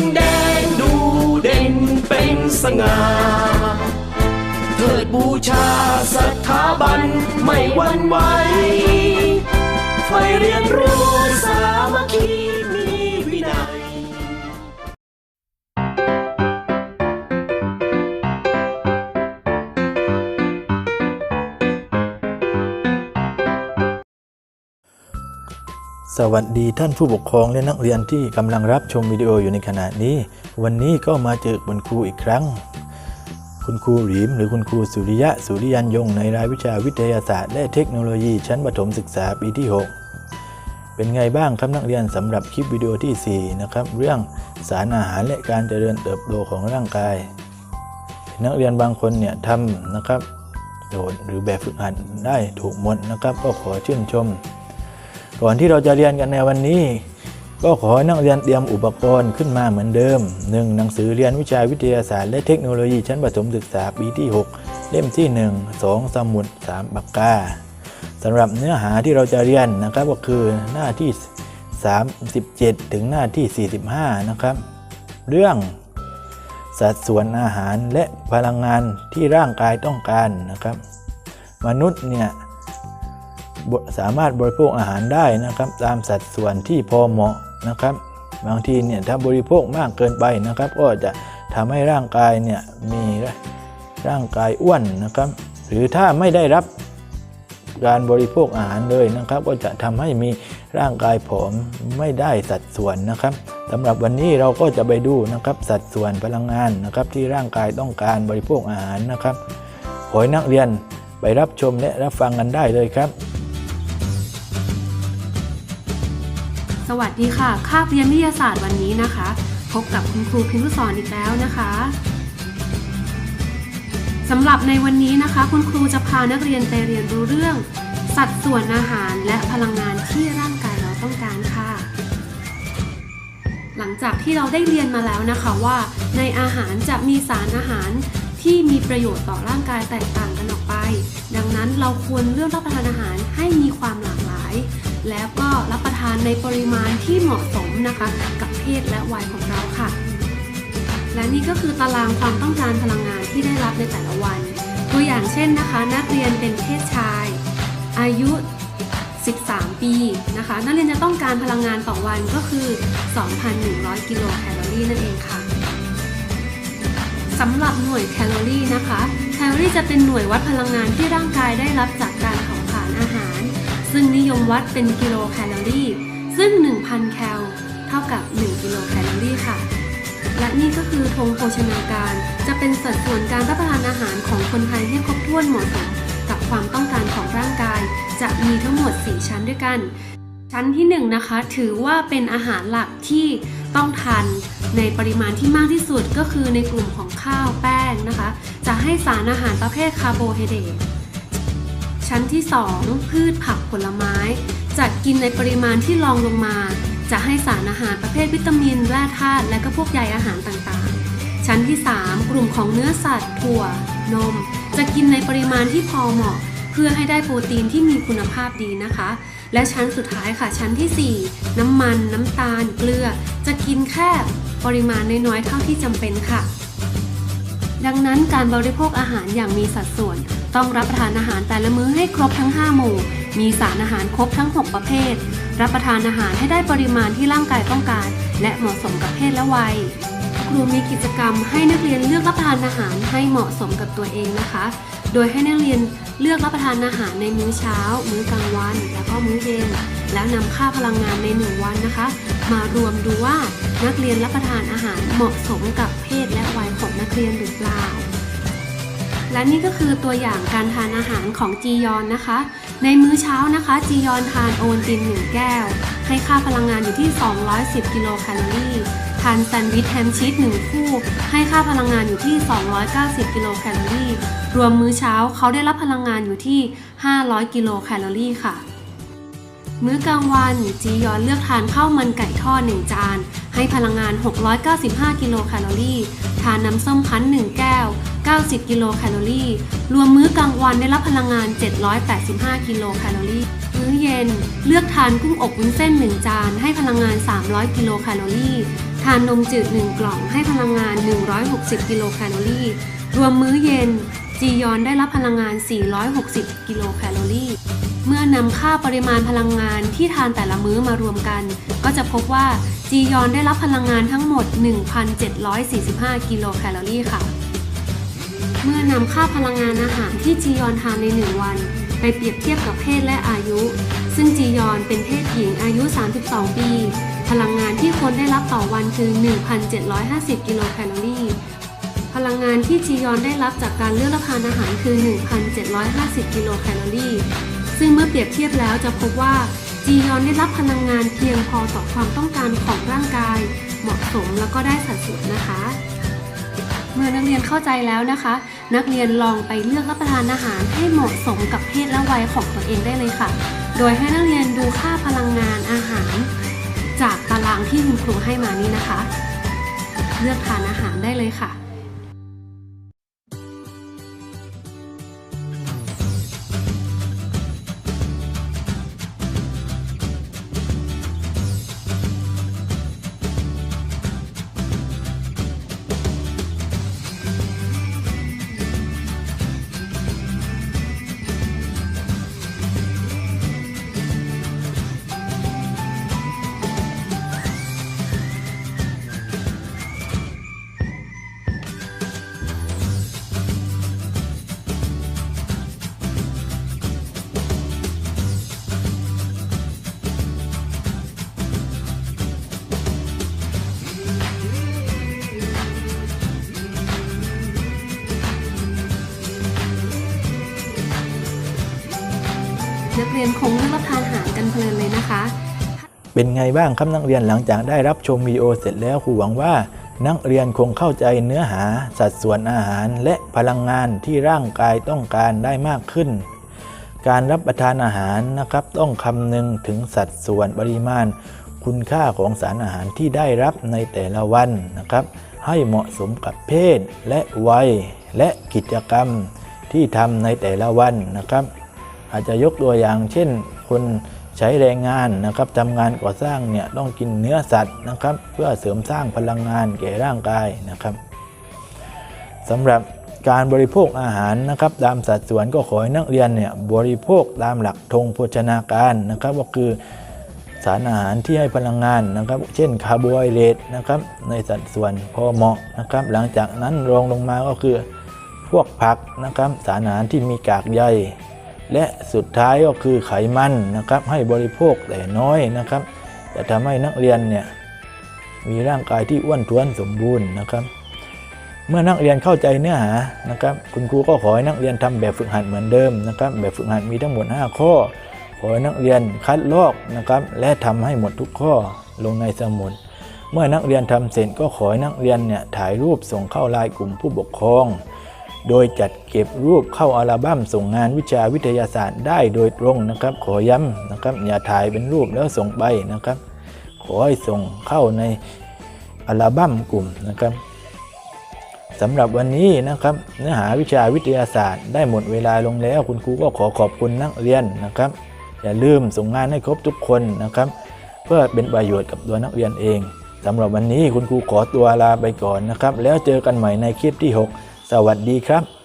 นแดงดูเด่นเป็นสง่าเถิดบูชาสถาบันไม่วันไหวไฟเรียนรู้ สวัสดีท่านผู้ปกครองและนักเรียนที่กำลังรับชมวิดีโออยู่ในขณะนี้ วันนี้ก็มาเจอคุณครูอีกครั้ง คุณครูหรีมหรือคุณครูสุริยะสุริยันยงในรายวิชาวิทยาศาสตร์ และเทคโนโลยีชั้นประถมศึกษาปีที่ 6 เป็นไงบ้างครับนักเรียนสำหรับคลิปวิดีโอทีสี่4 นะครับ เรื่องสารอาหารและการเจริญเติบโตของร่างกาย นักเรียนบางคนเนี่ยทำนะครับโจทย์หรือแบบฝึกหัดได้ถูกหมดนะครับก็ขอชื่นชม ก่อนที่เราจะเรียนกันในวันนี้ ก็ขอให้นักเรียนเตรียมอุปกรณ์ขึ้นมาเหมือนเดิม 1. หนังสือเรียนวิชาวิทยาศาสตร์และเทคโนโลยีชั้นประถมศึกษาปีที่ 6 เล่มที่ 1 2 สมุด 3 ปากกาสำหรับเนื้อหาที่เราจะเรียนนะครับก็คือหน้าที่ 37 ถึงหน้าที่ 45 นะครับ เรื่องสัดส่วนอาหารและพลังงานที่ร่างกายต้องการนะครับ มนุษย์เนี่ย สามารถบริโภคอาหารได้นะครับ ตามสัดส่วนที่พอเหมาะนะครับ บางทีเนี่ยถ้าบริโภคมากเกินไปนะครับ ก็จะทำให้ร่างกายเนี่ยมีร่างกายอ้วนนะครับ หรือถ้าไม่ได้รับการบริโภคอาหารเลยนะครับ ก็จะทำให้มีร่างกายผอมไม่ได้สัดส่วนนะครับสำหรับวันนี้เราก็จะไปดูนะครับสัดส่วนพลังงานนะครับที่ร่างกายต้องการบริโภคอาหารนะครับขอให้นักเรียนไปรับชมและรับฟังกันได้เลยครับ สวัสดีค่ะ คาบเรียนวิทยาศาสตร์วันนี้นะคะ พบกับคุณครูพิมพ์สอนอีกแล้วนะคะสำหรับในวันนี้นะคะ คุณครูจะพานักเรียนไปเรียนรู้เรื่อง สัดส่วนอาหารและพลังงานที่ร่างกายเราต้องการค่ะ หลังจากที่เราได้เรียนมาแล้วนะคะว่า ในอาหารจะมีสารอาหารที่มีประโยชน์ต่อร่างกายแตกต่างกันออกไป ดังนั้นเราควรเลือกรับประทานอาหารให้มีความหลากหลาย แล้วก็รับประานในปริมาณที่เหมาะสมนะคะ กับเพศและวัยของเราค่ะ และนี่ก็คือตารางความต้องการพลังงานที่ได้รับในแต่ละวัน ตัวอย่างเช่นนะคะ นักเรียนเป็นเพศชาย อายุ 13 ปีนะคะ นักเรียนจะต้องการพลังงานต่อวันก็คือ 2,100 กิโลแคลอรี่นั่นเองค่ะสำหรับหน่วยแคลอรี่นะคะ แคลอรี่จะเป็นหน่วยวัดพลังงานที่ร่างกายได้รับจาก ซึ่งนิยมวัดเป็นกิโลแคลอรี่ ซึ่ง 1,000 แคลเท่ากับ 1 กิโลแคลอรี่ค่ะ และนี่ก็คือธงโภชนาการ จะเป็นสัดส่วนการรับประทานอาหารของคนไทยให้ครบถ้วนเหมาะสมกับความต้องการของร่างกาย จะมีทั้งหมด 4 ชั้นด้วยกัน ชั้นที่1นะคะถือว่าเป็นอาหารหลักที่ต้องทานในปริมาณที่มากที่สุดก็คือในกลุ่มของข้าวแป้งนะคะ จะให้สารอาหารประเภทคาร์โบไฮเดรต ชั้นที่ 2 พืชผักผลไม้จะกินในปริมาณที่รองลงมา จะให้สารอาหารประเภทวิตามินแร่ธาตุและก็พวกใยอาหารต่างๆ ชั้นที่ 3 กลุ่มของเนื้อสัตว์ ถั่ว นม จะกินในปริมาณที่พอเหมาะ เพื่อให้ได้โปรตีนที่มีคุณภาพดีนะคะ และชั้นสุดท้ายค่ะชั้นทีสี่4 น้ำมัน น้ำตาล เกลือ จะกินแค่ปริมาณน้อยๆเท่าที่จำเป็นค่ะ ดังนั้นการบริโภคอาหารอย่างมีสัดส่วน ต้องรับประทานอาหารแต่ละมื้อให้ครบทั้ง 5 หมู่ มีสารอาหารครบทั้ง 6 ประเภท รับประทานอาหารให้ได้ปริมาณที่ร่างกายต้องการ และเหมาะสมกับเพศและวัย ครูมีกิจกรรมให้นักเรียนเลือกรับประทานอาหารให้เหมาะสมกับตัวเองนะคะ โดยให้นักเรียนเลือกรับประทานอาหารในมื้อเช้า มื้อกลางวัน แล้วก็มื้อเย็น แล้วนำค่าพลังงานในหนึ่งวันนะคะ มารวมดูว่านักเรียนรับประทานอาหารเหมาะสมกับเพศและวัยของนักเรียนหรือเปล่า และนี่ก็คือตัวอย่างการทานอาหารของจียอนนะคะ ในมื้อเช้านะคะ จียอนทานโอวัลติน1แก้ว ให้ค่าพลังงานอยู่ที่ 210 กิโลแคลอรี่ ทานแซนด์วิชแฮมชีส1คู่ ให้ค่าพลังงานอยู่ที่ 290 กิโลแคลอรี่ รวมมื้อเช้าเขาได้รับพลังงานอยู่ที่ 500 กิโลแคลอรี่ค่ะ มื้อกลางวันจียอนเลือกทานข้าวมันไก่ทอด1จาน ให้พลังงาน 695 กิโลแคลอรี่ ทานน้ำส้มคั้น1แก้ว 90 กิโลแคลอรี่ รวมมื้อกลางวันได้รับพลังงาน 785 กิโลแคลอรี่ มื้อเย็น เลือกทานกุ้งอบวุ้นเส้น 1 จาน ให้พลังงาน 300 กิโลแคลอรี่ ทานนมจืด 1 กล่อง ให้พลังงาน 160 กิโลแคลอรี่ รวมมื้อเย็น จียอนได้รับพลังงาน 460 กิโลแคลอรี่ เมื่อนำค่าปริมาณพลังงานที่ทานแต่ละมื้อมารวมกัน ก็จะพบว่าจียอนได้รับพลังงานทั้งหมด 1,745 กิโลแคลอรี่ค่ะ เมื่อนำค่าพลังงานอาหารที่จียอนทานใน 1 วัน ไปเปรียบเทียบกับเพศและอายุ ซึ่งจียอนเป็นเพศหญิงอายุ 32 ปี พลังงานที่คนได้รับต่อวันคือ 1,750 กิโลแคลอรี่ พลังงานที่จียอนได้รับจากการเลือกรับประทานอาหารคือ 1,750 กิโลแคลอรี่ ซึ่งเมื่อเปรียบเทียบแล้วจะพบว่าจียอนได้รับพลังงานเพียงพอต่อความต้องการของร่างกาย เหมาะสมแล้วก็ได้สัดส่วนนะคะ เมื่อนักเรียนเข้าใจแล้วนะคะ นักเรียนลองไปเลือกรับประทานอาหารให้เหมาะสมกับเพศและวัยของตัวเองได้เลยค่ะ โดยให้นักเรียนดูค่าพลังงานอาหาร จากตารางที่คุณครูให้มานี้นะคะ เลือกทานอาหารได้เลยค่ะ นักเรียนคงเลือกรับประทานอาหารกันเพลินเลยนะคะ เป็นไงบ้างครับนักเรียนหลังจากได้รับชมวิดีโอเสร็จแล้วครูหวังว่า นักเรียนคงเข้าใจเนื้อหา สัดส่วนอาหาร และพลังงานที่ร่างกายต้องการได้มากขึ้น การรับประทานอาหารนะครับต้องคำนึงถึงสัดส่วนปริมาณ คุณค่าของสารอาหารที่ได้รับในแต่ละวันนะครับ ให้เหมาะสมกับเพศและวัยและกิจกรรมที่ทำในแต่ละวันนะครับ อาจจะยกตัวอย่าง เช่น คนใช้แรงงานนะครับทำงานก่อสร้างเนี่ยต้องกินเนื้อสัตว์นะครับ เพื่อเสริมสร้างพลังงานแก่ร่างกายนะครับสำหรับการบริโภคอาหารนะครับตามสัดส่วนก็ขอให้นักเรียนเนี่ยบริโภคตามหลักธงโภชนาการนะครับ ก็คือสารอาหารที่ให้พลังงานนะครับ เช่นคาร์โบไฮเดรตนะครับในสัดส่วนพอเหมาะนะครับ หลังจากนั้นรองลงมาก็คือพวกผักนะครับ สารอาหารที่มีกากใย และสุดท้ายก็คือไขมันนะครับ ให้บริโภคแต่น้อยนะครับ จะทำให้นักเรียนเนี่ยมีร่างกายที่อ้วนท้วนสมบูรณ์นะครับ เมื่อนักเรียนเข้าใจเนื้อหานะครับ คุณครูก็ขอให้นักเรียนทำแบบฝึกหัดเหมือนเดิมนะครับ แบบฝึกหัดมีทั้งหมด 5 ข้อ ขอให้นักเรียนคัดลอกนะครับ และทำให้หมดทุกข้อลงในสมุดเมื่อนักเรียนทำเสร็จก็ขอให้นักเรียนเนี่ยถ่ายรูปส่งเข้าไลน์กลุ่มผู้ปกครอง โดยจัดเก็บรูปเข้าอัลบั้มส่งงานวิชาวิทยาศาสตร์ได้โดยตรงนะครับ ขอย้ำนะครับอย่าถ่ายเป็นรูปแล้วส่งไปนะครับ ขอให้ส่งเข้าในอัลบั้มกลุ่มนะครับสำหรับวันนี้นะครับ เนื้อหาวิชาวิทยาศาสตร์ได้หมดเวลาลงแล้ว คุณครูก็ขอขอบคุณนักเรียนนะครับ อย่าลืมส่งงานให้ครบทุกคนนะครับ เพื่อเป็นประโยชน์กับตัวนักเรียนเองสำหรับวันนี้คุณครูขอตัวลาไปก่อนนะครับ แล้วเจอกันใหม่ในคลิปที่ 6 สวัสดีครับ